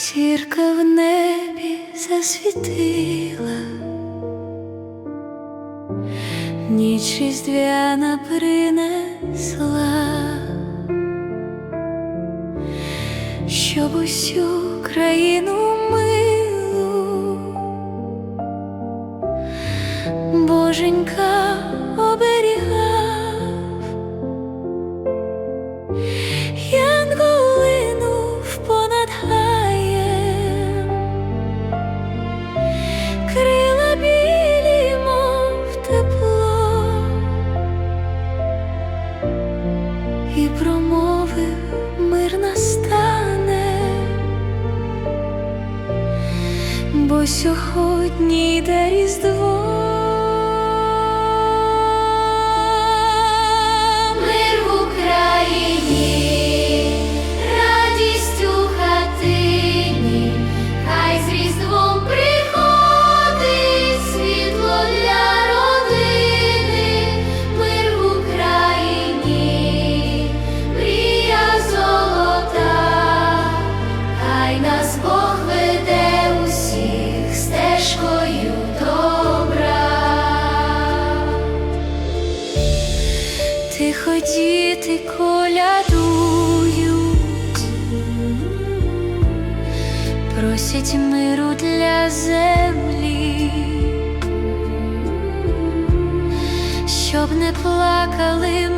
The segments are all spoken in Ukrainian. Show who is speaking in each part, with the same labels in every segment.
Speaker 1: Зірка в небі засвітила, ніч різдвяна принесла, щоб усю країну милу. Боженька промовив мир настане, бо сьогодні йде нас Бог усіх стежкою добра. Тихо діти колядують, просять миру для землі, щоб не плакали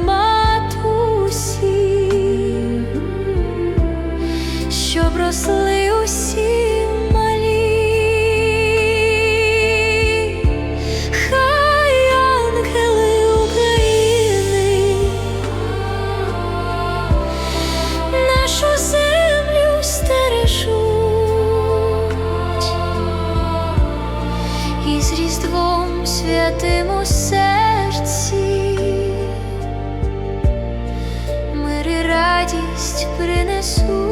Speaker 1: святим у серці радість принесуть.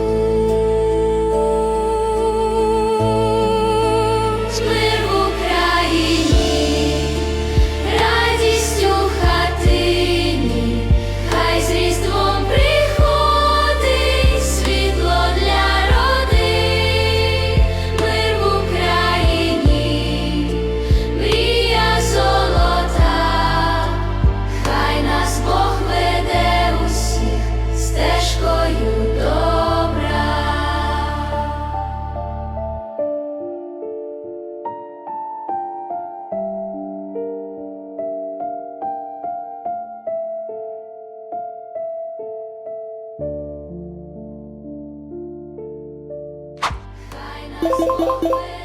Speaker 1: Хай нас Бог веде